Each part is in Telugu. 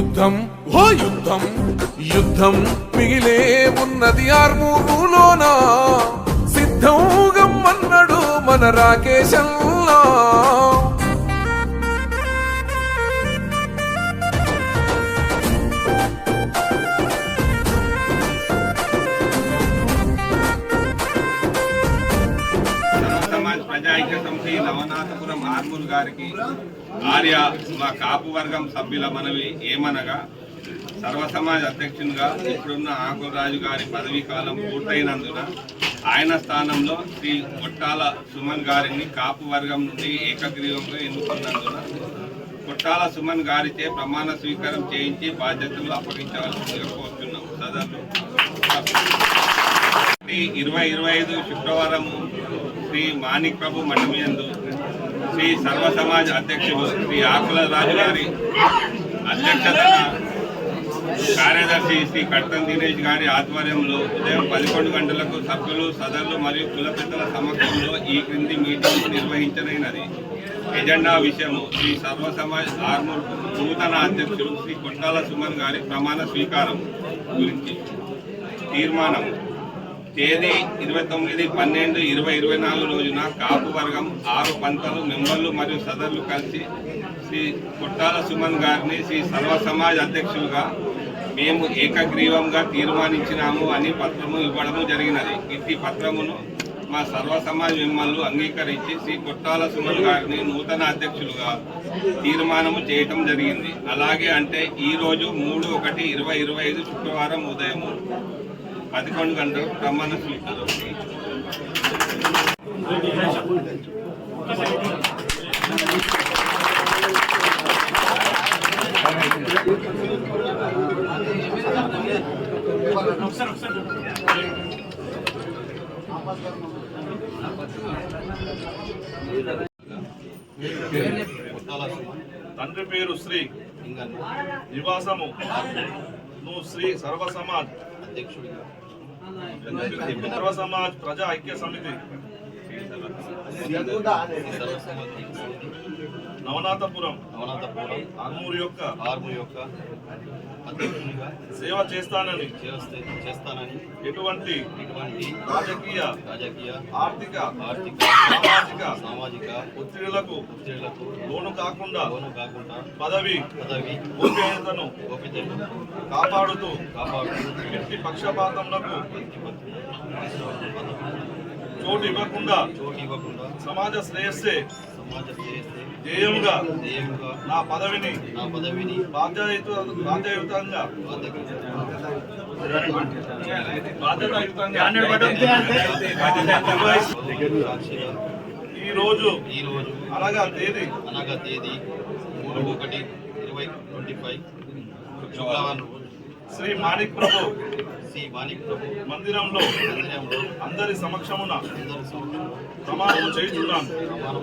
యుద్ధం ఓ యుద్ధం. యుద్ధం మిగిలే ఉన్నది ఆర్మూరులోన? సిద్ధం గమ్మన్నడు మన రాకేశల్లా సమాజ్ ప్రజా ఐక్య సమితి నవనాథపురం ఆర్మూల్ గారికి ఆర్య మా కాపు వర్గం సభ్యుల మనవి ఏమనగా సర్వసమాజ్ అధ్యక్షునిగా ఇప్పుడున్న ఆకురాజు గారి పదవీ కాలం పూర్తయినందున ఆయన స్థానంలో శ్రీ కొట్టాల సుమన్ గారిని కాపు వర్గం నుండి ఏకగ్రీవంగా ఎన్నుకున్నందున కొట్టాల సుమన్ గారిచే ప్రమాణ స్వీకారం చేయించి బాధ్యతలు అప్పగించవలసిందిగా కోరుతున్నాం సదరు ఇరవై ఇరవై ఐదు శుక్రవారం శ్రీ మాణిక్ ప్రభు మండమియందు శ్రీ సర్వ సమాజ్ అధ్యక్షుడు శ్రీ ఆకుల రాజు గారి అధ్యక్షతన కార్యదర్శి శ్రీ కట్టం దినేష్ గారి ఆధ్వర్యంలో ఉదయం పదకొండు గంటలకు సభ్యులు సదరులు మరియు కుల పెద్దల సమక్షంలో ఈ క్రింది మీటింగ్ నిర్వహించనైనది ఎజెండా విషయము శ్రీ సర్వ సమాజ్ ఆర్మూర్ నూతన అధ్యక్షుడు శ్రీ కొట్టాల సుమన్ గారి ప్రమాణ స్వీకారం గురించి తీర్మానం తేదీ ఇరవై తొమ్మిది పన్నెండు ఇరవై ఇరవై నాలుగు రోజున కాపు వర్గం ఆరు పంతలు మెంబర్లు మరియు సదరులు కలిసి శ్రీ కొట్టాల సుమన్ గారిని శ్రీ సర్వ సమాజ్ అధ్యక్షులుగా మేము ఏకగ్రీవంగా తీర్మానించినాము అని పత్రము ఇవ్వడము జరిగినది. ఇది పత్రమును మా సర్వ సమాజ్ మిమ్మల్ని అంగీకరించి శ్రీ కొట్టాల సుమన్ గారిని నూతన అధ్యక్షులుగా తీర్మానము చేయటం జరిగింది. అలాగే అంటే ఈరోజు మూడు ఒకటి ఇరవై ఇరవై ఐదు శుక్రవారం ఉదయము పదకొండు గంటలకు ప్రమాణ స్వీకారం తండ్రి పేరు శ్రీ నివాసము. నువ్వు శ్రీ సర్వ సమాజ్ అధ్యక్షుడిగా సర్వ సమాజ్ ప్రజా ఐక్య సమితి సర్వ సమాజ్ నవనాథపురం. నవనాథపురం. ఆర్మూరు యొక్క. ఆర్ము యొక్క అధ్యక్షునిగా సేవ చేస్తానని. చేస్తే చేస్తానని ఎటువంటి రాజకీయ రాజకీయ ఆర్థిక ఆర్థిక సామాజిక సామాజిక ఒత్తిడులకు ఒత్తిళ్ళకు లోను కాకుండా లోను కాకుండా పదవి పదవి గోప్యతను గోప్యతను కాపాడుతూ కాపాడుతూ పక్షపాతములకు పదవి చోటు ఇవ్వకుండా చోటు ఇవ్వకుండా సమాజ శ్రేయస్సే సమాజ శ్రేయస్సు ధ్యేయంగా ధ్యేయంగా నా పదవిని నా పదవిని బాధ్యత బాధ్యయుతంగా ఈ రోజు ఈ రోజు అనగా తేదీ? అనగా తేదీ మూడు ఒకటి ఇరవై ట్వంటీ ఫైవ్ శుక్రవారం. శ్రీ మాణిక్ ప్రభు శ్రీ మాణిక్ ప్రభు మందిరంలో మందిరంలో అందరి సమక్షమున అందరి సమక్షంలో ప్రమాణం చేయుచున్నాను. ప్రమాణం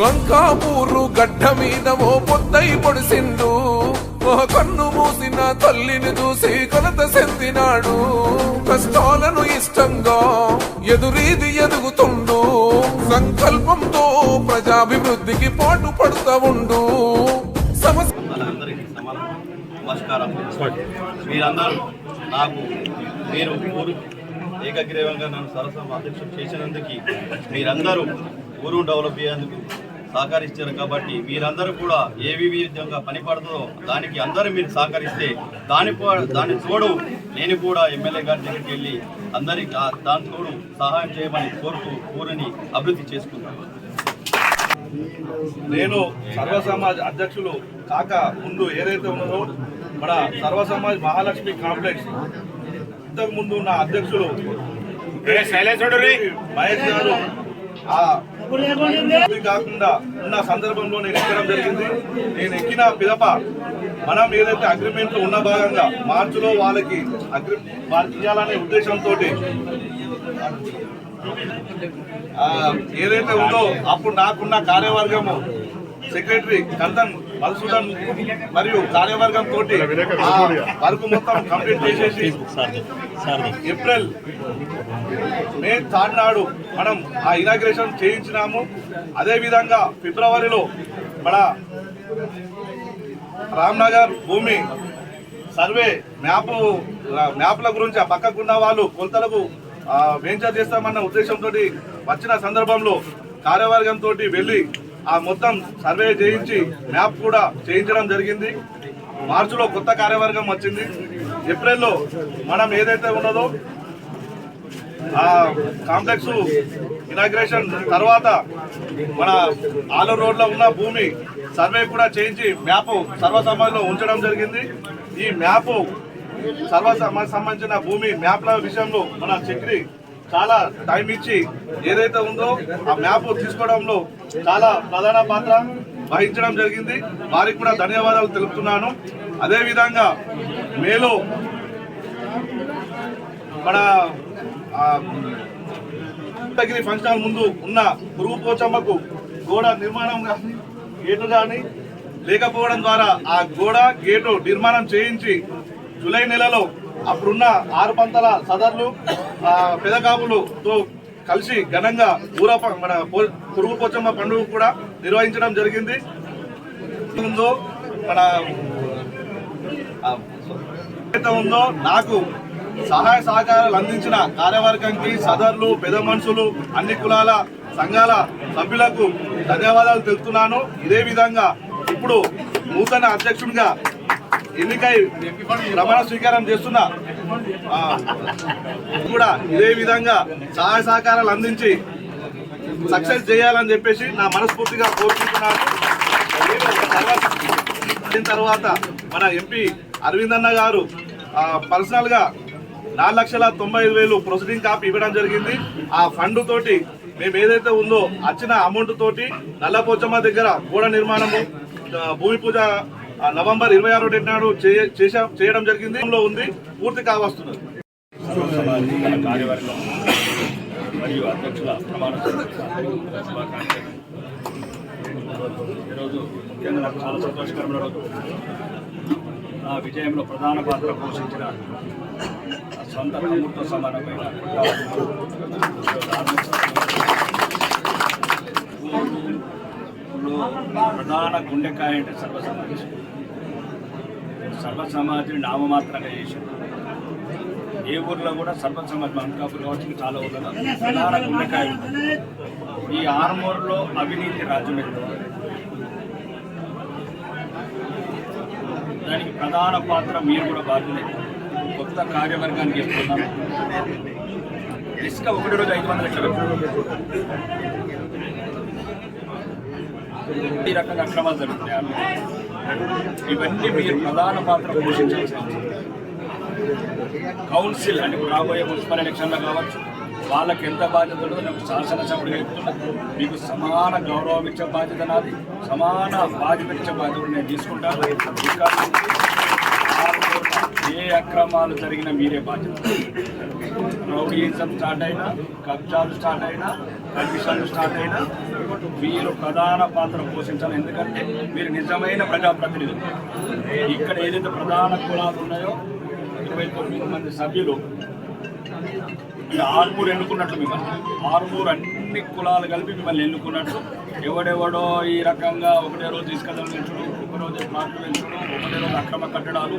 లంకాపూరు గడ్డ మీద ఓ పొద్దై పొడిసిండు. ఓ కన్ను మూసిన తల్లిని చూసి కొలత చెందినాడు. కష్టాలను ఇష్టంగా ఎదురీది ఎదుగుతుండు. సంకల్పంతో ప్రజాభివృద్ధికి పాటు పడుతూ ఉండు సమస్య నమస్కారం. మీరందరూ నాకు మీరు ఏకగ్రీవంగా నన్ను సరసం అధ్యక్షం చేసినందుకు మీరందరూ ఊరు డెవలప్ అయ్యేందుకు సహకరించారు కాబట్టి మీరందరూ కూడా ఏ విధంగా పనిపడుతుందో దానికి అందరూ మీరు సహకరిస్తే దాని పో- దాని తోడు నేను కూడా ఎమ్మెల్యే గారి దగ్గరికి వెళ్ళి అందరికి దాని తోడు సహాయం చేయమని కోరుతూ ఊరిని అభివృద్ధి చేసుకున్నాను నేను సర్వ సమాజ్ అధ్యక్షులు కాక ముందు ఏదైతే ఉన్నదో మన సర్వ సమాజ్ మహాలక్ష్మి కాంప్లెక్స్. ఇంతకు ముందు ఉన్న అధ్యక్షులు మహేష్ గారు కాకుండా ఉన్న సందర్భంలో నేను ఎక్కడం జరిగింది. నేను ఎక్కిన పిదప మనం ఏదైతే అగ్రిమెంట్లో ఉన్న భాగంగా మార్చిలో వాళ్ళకి అగ్రి ఇవ్వాలనే ఉద్దేశంతో ఏదైతే ఉందో అప్పుడు నాకున్న కార్యవర్గము సెక్రటరీ కందన్ మధుసూదన్ మరియు కార్యవర్గం తోటి వర్క్ మొత్తం కంప్లీట్ చేసేసి ఏప్రిల్ మే థర్డ్ నాడు మనం ఆ ఇనాగ్రేషన్ చేయించినాము. అదే విధంగా ఫిబ్రవరిలో మన రామ్నగర్ భూమి సర్వే మ్యాప్ మ్యాప్ల గురించి ఆ పక్కకున్న వాళ్ళు కొలతలకు వెంచర్ చేస్తామన్న ఉద్దేశంతో వచ్చిన సందర్భంలో కార్యవర్గంతో వెళ్ళి ఆ మొత్తం సర్వే చేయించి మ్యాప్ కూడా చేయించడం జరిగింది. మార్చిలో కొత్త కార్యవర్గం వచ్చింది. ఏప్రిల్లో మనం ఏదైతే ఉన్నదో ఆ కాంప్లెక్స్ ఇనాగ్రేషన్ తర్వాత మన ఆలూరు రోడ్లో ఉన్న భూమి సర్వే కూడా చేయించి మ్యాప్ సర్వసమాజంలో ఉంచడం జరిగింది. ఈ మ్యాప్ సర్వసమాజ్ సంబంధించిన భూమి మ్యాప్ల విషయంలో మన చక్రి చాలా టైం ఇచ్చి ఏదైతే ఉందో ఆ మ్యాప్ తీసుకోవడంలో చాలా ప్రధాన పాత్ర వహించడం జరిగింది. వారికి కూడా ధన్యవాదాలు తెలుపుతున్నాను. అదేవిధంగా మేలో మన ఆ, తగిన ఫంక్షన్ హాల్ ముందు ఉన్న పురుగు పోచమ్మకు గోడ నిర్మాణం కానీ గేటు కానీ లేకపోవడం ద్వారా ఆ గోడ గేటు నిర్మాణం చేయించి జూలై నెలలో అప్పుడున్న ఆరు పంతల సదర్లు పెదకాపులతో కలిసి ఘనంగా ఊర మన పురుగు పోచమ్మ పండుగ కూడా నిర్వహించడం జరిగింది. ఉందో మన ఉందో నాకు సహాయ సహకారాలు అందించిన కార్యవర్గంకి సదర్లు పెద్ద మనుషులు అన్ని కులాల సంఘాల సభ్యులకు ధన్యవాదాలు తెలుపుతున్నాను. ఇదే విధంగా ఇప్పుడు నూతన అధ్యక్షుడిగా ఎన్నికై ప్రమాణ స్వీకారం చేస్తున్న కూడా ఇదే విధంగా సహాయ సహకారాలు అందించి సక్సెస్ చేయాలని చెప్పేసి నా మనస్ఫూర్తిగా కోరుకుంటున్నాను. తర్వాత తర్వాత మన ఎంపీ అరవింద్ అన్న గారు పర్సనల్గా నాలుగు లక్షల తొంభై ఐదు వేలు ప్రొసీడింగ్ కాపీ ఇవ్వడం జరిగింది. ఆ ఫండ్ తోటి మేము ఏదైతే ఉందో వచ్చిన అమౌంట్ తోటి నల్లపోచమ్మ దగ్గర గోడ నిర్మాణము భూమి పూజ నవంబర్ ఇరవై ఆరో డేట్ నాడు చేశా- చేయడం జరిగింది. ఉంది. పూర్తి కావస్తున్నది. మరియు అధ్యక్షుల ప్రమాణ ఈరోజు ముఖ్యంగా నాకు చాలా సంతోషకరమైన రోజు. నా విజయంలో ప్రధాన పాత్ర పోషించిన సొంత తమ్ముడితో సమానమైన ప్రధాన గుండెకాయ అంటే సర్వ సమాజ్ నామమాత్రంగా చేసింది ఏ ఊర్లో కూడా సర్పంచ్ సమాజ్ కావచ్చు చాలా ఊర్లలో ప్రధాన గుండెకాయ ఈ ఆర్మూర్లో అవినీతి రాజ్యం దానికి ప్రధాన పాత్ర మీరు కూడా బాధ్యత కొత్త కార్యవర్గానికి ఇస్తున్నాను ఇసుక ఒకటి రోజు ఐదు వందల లక్షలు. ఈ రకంగా అక్రమాలు జరుగుతున్నాయి. ఇవన్నీ మీరు ప్రధాన పాత్ర పోషించాల్సిన కౌన్సిల్ అంటే రాబోయే మున్సిపల్ ఎలక్షన్లో కావచ్చు వాళ్ళకి ఎంత బాధ్యత ఉందో నాకు శాసనసభ్యుడిగా చెప్తున్నా మీకు సమాన గౌరవం ఇచ్చే బాధ్యత నాది సమాన బాధ్యత ఇచ్చే బాధ్యత నేను తీసుకుంటాను. ఏ అక్రమాలు జరిగినా మీరే బాధ్యత. రౌడీయిజం స్టార్ట్ అయినా కబ్జాలు స్టార్ట్ అయినా కమిషన్లు స్టార్ట్ అయినా మీరు ప్రధాన పాత్ర పోషించాలి. ఎందుకంటే మీరు నిజమైన ప్రజాప్రతినిధులు ఇక్కడ ఏదైతే ప్రధాన కులాలు ఉన్నాయో ఇరవై తొమ్మిది మంది సభ్యులు ఈ ఆర్మూర్ ఎన్నుకున్నట్లు మిమ్మల్ని ఆర్మూర్ అన్ని కులాలు కలిపి మిమ్మల్ని ఎన్నుకున్నట్లు ఎవడెవడో ఈ రకంగా ఒకటే రోజు తీసుకెళ్ళడం పెంచడం ఒక ప్లాట్లు పెంచడం ఒకటే రోజు అక్రమ కట్టడాలు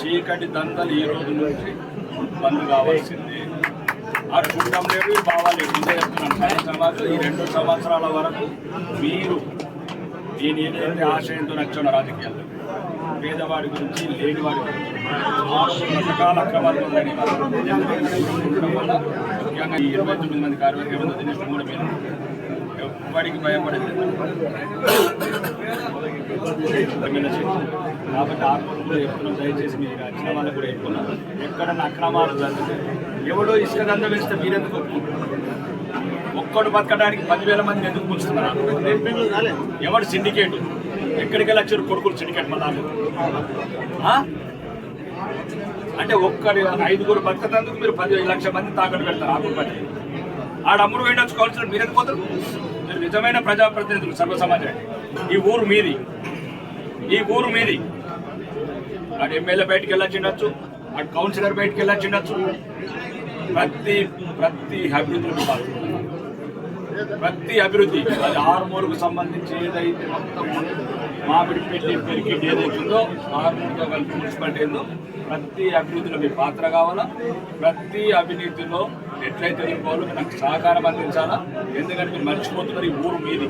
చీకటి దందలు ఈ రోజు నుంచి బంద్ కావాల్సింది. ఆ చూడడం లేదు బావాలి ఇదే చెప్తున్నాను. సాయం సమాజం ఈ రెండు సంవత్సరాల వరకు మీరు నేను ఏదైతే ఆశయంతో నచ్చానో రాజకీయాల్లో పేదవాడి గురించి లేనివాడి గురించి. ఆరు రకాల అక్రమాలు ఉందని ఉండడం వల్ల ముఖ్యంగా ఈ ఇరవై తొమ్మిది మంది కార్యవర్గం మీద దినేష్ కూడా మీరు ఎవ్వడికి భయపడేది ఎమ్మెల్యే కాబట్టి ఆర్మూర్ కూడా చెప్తున్నాం. దయచేసి మీరు వచ్చిన వాళ్ళకు కూడా చెప్తున్నాం ఎక్కడన్నా అక్రమాలు జరుగుతాయి. ఎవడో ఇసుక దంద వేస్తే మీరెందుకు ఒక్కడు బతకడానికి పదివేల మంది ఎందుకు పులుస్తున్నారు ఎవడు సిండికేట్? ఎక్కడికి వెళ్ళచ్చు వచ్చారు కొడుకులు సిండికేట్ మళ్ళీ అంటే ఒక్కడి ఐదుగురు బతకటందుకు మీరు పది లక్షల మంది తాకట్టు పెడతారు ఆకులు పట్టి. ఆడ అమ్ముడు వేయడం కావాల్సిన మీరు ఎందుకు పోతారు? మీరు నిజమైన ప్రజాప్రతినిధులు సర్వ సమాజానికి. ఈ ఊరు మీది. ఈ ఊరు మీది. ఆడ ఎమ్మెల్యే బయటికి వెళ్ళచ్చిండొచ్చు అటు కౌన్సిలర్ బయటికి వెళ్ళొచ్చిండొచ్చు ప్రతి ప్రతి అభివృద్ధిలో ప్రతి అభివృద్ధి అది ఆరుమూరుకు సంబంధించి ఏదైతే మొత్తం మామిడి పెట్టి పెరిగి ఏదైతే ఉందో ఆరుమూరుతో కలిపి మున్సిపాలిటీ ఉందో ప్రతి అభివృద్ధిలో మీ పాత్ర కావాలా? ప్రతి అవినీతిలో ఎట్లయితే ఎదుర్కోవాలో నాకు సహకారం అందించాలా? ఎందుకంటే మీరు మర్చిపోతున్నారు ఈ ఊరు మీది.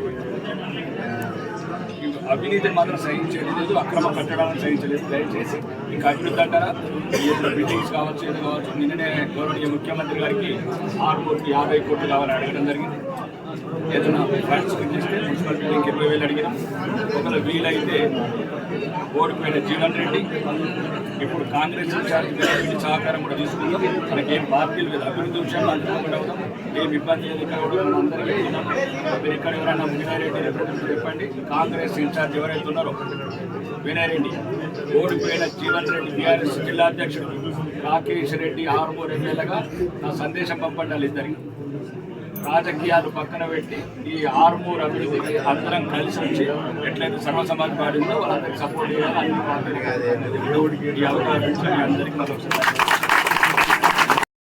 అవినీతిని మాత్రం సహించేది లేదు అక్రమ కట్టడాలను సహించలేదు. దయచేసి ఇంకా అభివృద్ధి దగ్గర బిల్డింగ్స్ కావచ్చు ఏది కావచ్చు నిన్ననే గౌరవనీయ ముఖ్యమంత్రి గారికి ఆరు కోట్లు యాభై కోట్లు కావాలని అడగడం జరిగింది. ఏదైనా ఫండ్స్ ఇస్తే మున్సిపల్ బిల్డింగ్ ఇరవై వేలు అడిగినాం. ఒకవేళ వీలైతే ఓడిపోయిన జీవన్ రెడ్డి. ఇప్పుడు కాంగ్రెస్ ఇన్ఛార్జ్ సహకారం కూడా తీసుకుందాం మనకి ఏం పార్టీలు లేదు. అభివృద్ధి విషయంలో అందుబాటులో ఏం ఇబ్బంది లేదు ఇక్కడ కూడా మనం అందరికీ మీరు ఇక్కడ ఎవరైనా వినయరెడ్డి రిప్రజెంటేటివ్ చెప్పండి. కాంగ్రెస్ ఇన్ఛార్జ్ ఎవరైతే ఉన్నారో వినయరెడ్డి ఓడిపోయిన జీవన్ రెడ్డి బీఆర్ఎస్ జిల్లా అధ్యక్షుడు. రాకేష్ రెడ్డి ఆరు మూడు ఎమ్మెల్యేగా నా సందేశం పంపండి వాళ్ళిద్దరికి. రాజకీయాలు పక్కన పెట్టి ఈ ఆర్మూర్ అభివృద్ధికి అందరం కలిసి వచ్చి ఎట్లయితే సర్వ సమాజ్ పాడిందో వాళ్ళందరికీ సపోర్ట్ చేయాలి అన్ని పార్టీలు ఈ అవకాశం అందరికీ మరొకసారి.